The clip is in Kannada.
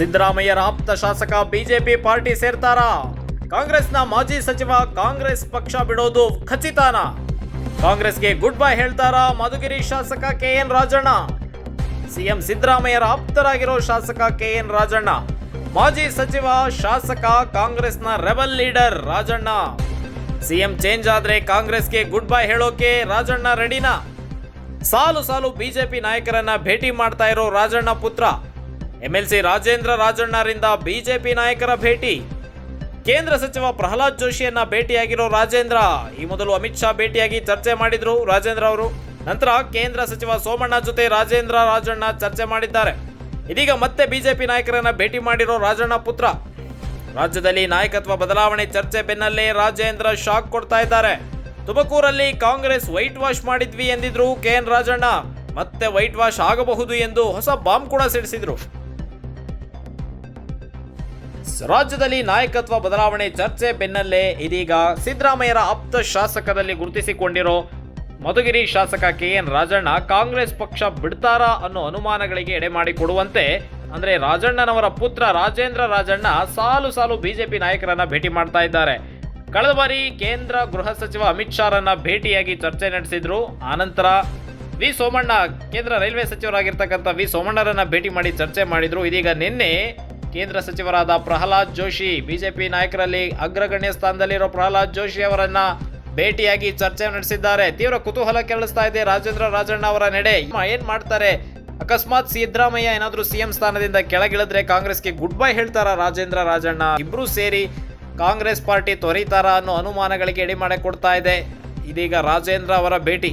ಸಿದ್ದರಾಮಯ್ಯರ ಆಪ್ತ ಶಾಸಕ, ಬಿಜೆಪಿ ಪಾರ್ಟಿ ಸೇರ್ತಾರಾ? ಕಾಂಗ್ರೆಸ್ನ ಮಾಜಿ ಸಚಿವ, ಕಾಂಗ್ರೆಸ್ ಪಕ್ಷ ಬಿಡೋದು ಖಚಿತಾನ. ಕಾಂಗ್ರೆಸ್ಗೆ ಗುಡ್ ಬೈ ಹೇಳ್ತಾರಾ ಮಧುಗಿರಿ ಶಾಸಕ ಕೆ ಎನ್ ರಾಜಣ್ಣ? ಸಿಎಂ ಸಿದ್ದರಾಮಯ್ಯರ ಆಪ್ತರಾಗಿರೋ ಶಾಸಕ ಕೆ ಎನ್ ರಾಜಣ್ಣ. ಮಾಜಿ ಸಚಿವ, ಶಾಸಕ, ಕಾಂಗ್ರೆಸ್ನ rebel leader Rajanna. CM change ಆದ್ರೆ ಕಾಂಗ್ರೆಸ್ಗೆ ಗುಡ್ ಬೈ ಹೇಳೋಕೆ ರಾಜಣ್ಣ ರೆಡಿನಾ? ಸಾಲು ಸಾಲು ಬಿಜೆಪಿ ನಾಯಕರನ್ನ ಭೇಟಿ ಮಾಡ್ತಾ ಇರೋ ರಾಜಣ್ಣ ಪುತ್ರ. ಎಂಎಲ್ಸಿ ರಾಜೇಂದ್ರ ರಾಜಣ್ಣರಿಂದ ಬಿಜೆಪಿ ನಾಯಕರ ಭೇಟಿ. ಕೇಂದ್ರ ಸಚಿವ ಪ್ರಹ್ಲಾದ್ ಜೋಶಿಯನ್ನ ಭೇಟಿಯಾಗಿರೋ ರಾಜೇಂದ್ರ, ಈ ಮೊದಲು ಅಮಿತ್ ಶಾ ಭೇಟಿಯಾಗಿ ಚರ್ಚೆ ಮಾಡಿದ್ರು ರಾಜೇಂದ್ರ ಅವರು. ನಂತರ ಕೇಂದ್ರ ಸಚಿವ ಸೋಮಣ್ಣ ಜೊತೆ ರಾಜೇಂದ್ರ ರಾಜಣ್ಣ ಚರ್ಚೆ ಮಾಡಿದ್ದಾರೆ. ಇದೀಗ ಮತ್ತೆ ಬಿಜೆಪಿ ನಾಯಕರನ್ನ ಭೇಟಿ ಮಾಡಿರೋ ರಾಜಣ್ಣ ಪುತ್ರ. ರಾಜ್ಯದಲ್ಲಿ ನಾಯಕತ್ವ ಬದಲಾವಣೆ ಚರ್ಚೆ ಬೆನ್ನಲ್ಲೇ ರಾಜೇಂದ್ರ ಶಾಕ್ ಕೊಡ್ತಾ ಇದ್ದಾರೆ. ತುಮಕೂರಲ್ಲಿ ಕಾಂಗ್ರೆಸ್ ವೈಟ್ ವಾಶ್ ಮಾಡಿದ್ವಿ ಎಂದಿದ್ರು ಕೆ ಎನ್ ರಾಜಣ್ಣ. ಮತ್ತೆ ವೈಟ್ ವಾಶ್ ಆಗಬಹುದು ಎಂದು ಹೊಸ ಬಾಂಬ್ ಕೂಡ ಸಿಡಿಸಿದ್ರು. ರಾಜ್ಯದಲ್ಲಿ ನಾಯಕತ್ವ ಬದಲಾವಣೆ ಚರ್ಚೆ ಬೆನ್ನಲ್ಲೇ ಇದೀಗ ಸಿದ್ದರಾಮಯ್ಯರ ಆಪ್ತ ಶಾಸಕರಲ್ಲಿ ಗುರುತಿಸಿಕೊಂಡಿರೋ ಮಧುಗಿರಿ ಶಾಸಕ ಕೆ ಎನ್ ರಾಜಣ್ಣ ಕಾಂಗ್ರೆಸ್ ಪಕ್ಷ ಬಿಡ್ತಾರಾ ಅನ್ನೋ ಅನುಮಾನಗಳಿಗೆ ಎಡೆ ಮಾಡಿಕೊಡುವಂತೆ, ಅಂದ್ರೆ ರಾಜಣ್ಣನವರ ಪುತ್ರ ರಾಜೇಂದ್ರ ರಾಜಣ್ಣ ಸಾಲು ಸಾಲು ಬಿಜೆಪಿ ನಾಯಕರನ್ನ ಭೇಟಿ ಮಾಡ್ತಾ ಇದ್ದಾರೆ. ಕಳೆದ ಬಾರಿ ಕೇಂದ್ರ ಗೃಹ ಸಚಿವ ಅಮಿತ್ ಶಾರನ್ನ ಭೇಟಿಯಾಗಿ ಚರ್ಚೆ ನಡೆಸಿದ್ರು. ಆನಂತರ ವಿ ಸೋಮಣ್ಣ, ಕೇಂದ್ರ ರೈಲ್ವೆ ಸಚಿವರಾಗಿರ್ತಕ್ಕಂಥ ವಿ ಸೋಮಣ್ಣರನ್ನ ಭೇಟಿ ಮಾಡಿ ಚರ್ಚೆ ಮಾಡಿದ್ರು. ಇದೀಗ ನಿನ್ನೆ ಕೇಂದ್ರ ಸಚಿವರಾದ ಪ್ರಹ್ಲಾದ್ ಜೋಶಿ ಬಿಜೆಪಿ ನಾಯಕರಲ್ಲಿ ಅಗ್ರಗಣ್ಯ ಸ್ಥಾನದಲ್ಲಿರೋ ಪ್ರಹ್ಲಾದ್ ಜೋಶಿ ಅವರನ್ನ ಭೇಟಿಯಾಗಿ ಚರ್ಚೆ ನಡೆಸಿದ್ದಾರೆ. ತೀವ್ರ ಕುತೂಹಲ ಕೆರಳಿಸ್ತಾ ಇದೆ ರಾಜೇಂದ್ರ ರಾಜಣ್ಣ ಅವರ ನಡೆ. ಏನ್ ಮಾಡ್ತಾರೆ? ಅಕಸ್ಮಾತ್ ಸಿದ್ದರಾಮಯ್ಯ ಏನಾದ್ರೂ ಸಿಎಂ ಸ್ಥಾನದಿಂದ ಕೆಳಗಿಳಿದ್ರೆ ಕಾಂಗ್ರೆಸ್ಗೆ ಗುಡ್ ಬೈ ಹೇಳ್ತಾರ ರಾಜೇಂದ್ರ ರಾಜಣ್ಣ? ಇಬ್ರು ಸೇರಿ ಕಾಂಗ್ರೆಸ್ ಪಾರ್ಟಿ ತೊರೀತಾರ ಅನ್ನೋ ಅನುಮಾನಗಳಿಗೆ ಎಡೆ ಮಾಡಿ ಕೊಡ್ತಾ ಇದೆ. ಇದೀಗ ರಾಜೇಂದ್ರ ಅವರ ಭೇಟಿ.